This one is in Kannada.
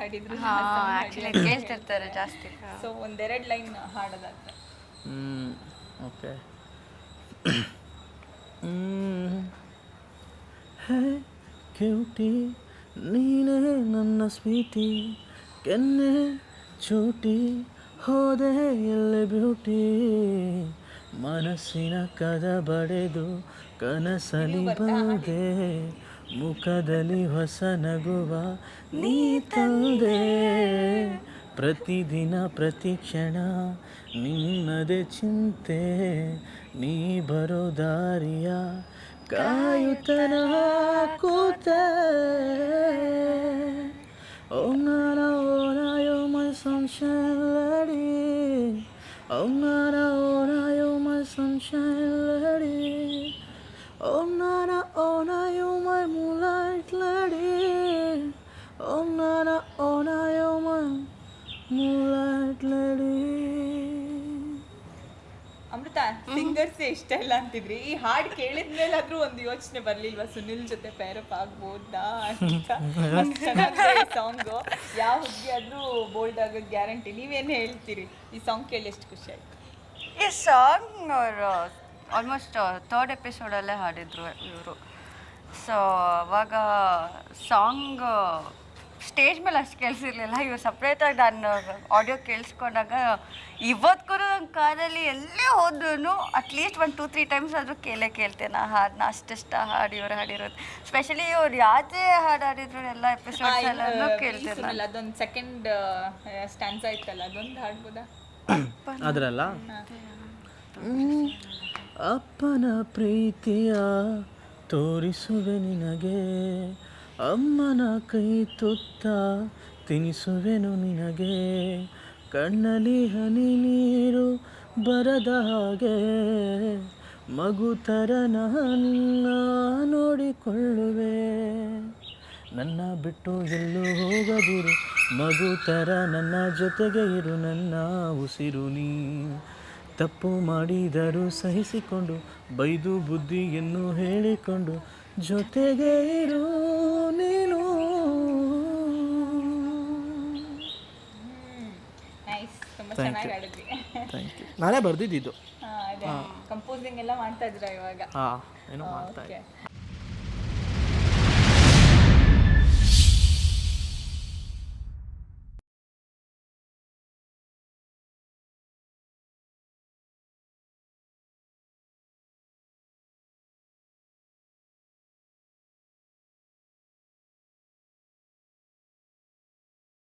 ಹಾಡಿದ್ರು ಆಕ್ಚುಲಿ ಕೇಳ್ತಿರ್ತಾರೆ ಜಾಸ್ತಿ. ಸೊ ಒಂದೆರಡು ಲೈನ್ ಹಾಡೋದಾದ್ರೆ. ಹ್ಮ್ ಓಕೆ ಹೇ ಕ್ಯೂಟಿ ನೀನೇ ನನ್ನ ಸ್ವೀಟಿ ಕೆನ್ನೆ ಚೂಟಿ ಹೋದೆ ಎಲ್ಲೆ ಬ್ಯೂಟಿ ಮನಸ್ಸಿನ ಕದ ಬಡೆದು ಕನಸಲಿ ಬಂದೆ. ಮುಖದಲ್ಲಿ ಹೊಸ ನಗುವ ನೀ ತಂದೆ. ಪ್ರತಿದಿನ ಪ್ರತಿ ಕ್ಷಣ ನಿನ್ನದೇ ಚಿಂತೆ. ನೀ ಬರೋ ದಾರಿಯ ಕಾಯುತನ ಕೂತ. Oh nana, oh na, you're my sunshine lady. Oh nana, oh moonlight Amrutha singers ಇಷ್ಟ ಇಲ್ಲ ಅಂತಿದ್ರಿ. ಈ ಹಾಡು ಕೇಳಿದ್ಮೇಲಾದ್ರೂ ಒಂದು ಯೋಚನೆ ಬರ್ಲಿಲ್ವಾ? ಸುನಿಲ್ ಜೊತೆ ಪೇರಪ್ ಆಗ್ಬೋದಾ ಅಂತ. ಸಾಂಗ್ ಯಾವ ಹುಡುಗಿ ಆದ್ರೂ ಬೋಲ್ಡ್ ಆಗೋದು ಗ್ಯಾರಂಟಿ ನೀವೇನು ಹೇಳ್ತೀರಿ? ಈ ಸಾಂಗ್ ಕೇಳಿ ಎಷ್ಟು ಖುಷಿ ಆಯ್ತು? ಈ ಸಾಂಗ್ ಅವರು ಆಲ್ಮೋಸ್ಟ್ ಥರ್ಡ್ ಎಪಿಸೋಡಲ್ಲೇ ಹಾಡಿದ್ರು ಇವರು. ಸೊ ಅವಾಗ ಸಾಂಗ್ ಸ್ಟೇಜ್ ಮೇಲೆ ಅಷ್ಟು ಕೇಳಿಸಿರ್ಲಿಲ್ಲ ಇವ್ರು ಸಪ್ರೇಟಾಗಿ ನಾನು ಆಡಿಯೋ ಕೇಳಿಸ್ಕೊಂಡಾಗ ಇವತ್ತಿಗೂ ನನ್ನ ಕಾರಲ್ಲಿ ಎಲ್ಲೇ ಹೋದ್ರೂ ಅಟ್ಲೀಸ್ಟ್ ಒಂದು ಟೂ ತ್ರೀ ಟೈಮ್ಸ್ ಆದರೂ ಕೇಳೇ ಕೇಳ್ತೇನೆ ಆ ಹಾಡನ್ನ ಅಷ್ಟಿಷ್ಟ ಹಾಡು ಇವ್ರು ಹಾಡಿರೋದು. ಸ್ಪೆಷಲಿ ಇವ್ರು ಯಾವುದೇ ಹಾಡು ಹಾಡಿದ್ರು ಎಲ್ಲ ಎಪಿಸೋಡ್ಸ್ ಎಲ್ಲನೂ ಕೇಳ್ತೇನೆ ಅದೊಂದು ಸೆಕೆಂಡ್ ಸ್ಟ್ಯಾನ್ಸ್ ಆಯ್ತಲ್ಲ ಅದೊಂದು ಹಾಡ್ಬೋದಾ? ಅದರಲ್ಲ? ಅಪ್ಪನ ಪ್ರೀತಿಯ ತೋರಿಸುವೆ ನಿನಗೆ. ಅಮ್ಮನ ಕೈ ತುತ್ತ ತಿನಿಸುವೆನು ನಿನಗೆ. ಕಣ್ಣಲ್ಲಿ ಹನಿ ನೀರು ಬರದ ಹಾಗೆ. ಮಗು ಥರ ನನ್ನ ನೋಡಿಕೊಳ್ಳುವೆ. ನನ್ನ ಬಿಟ್ಟು ಎಲ್ಲೂ ಹೋಗದಿರು. ಮಗು ಥರ ನನ್ನ ಜೊತೆಗೆ ಇರು. ನನ್ನ ಉಸಿರು ನೀ. ತಪ್ಪು ಮಾಡಿದರೂ ಸಹಿಸಿಕೊಂಡು ಬೈದು ಬುದ್ಧಿಯನ್ನು ಹೇಳಿಕೊಂಡು ಜೊತೆಗೆ ಇರು. ಚೆನ್ನಾಗಿ ಥ್ಯಾಂಕ್ ಯು ನಾನೇ ಬರ್ದಿದ್ದು ಕಂಪೋಸಿಂಗ್ ಎಲ್ಲ ಮಾಡ್ತಾ ಇದ್ರ ಇವಾಗ. ಹಾಂ ಏನೋ ಮಾಡ್ತಾ ಇದ್ದೆ. ಓಕೆ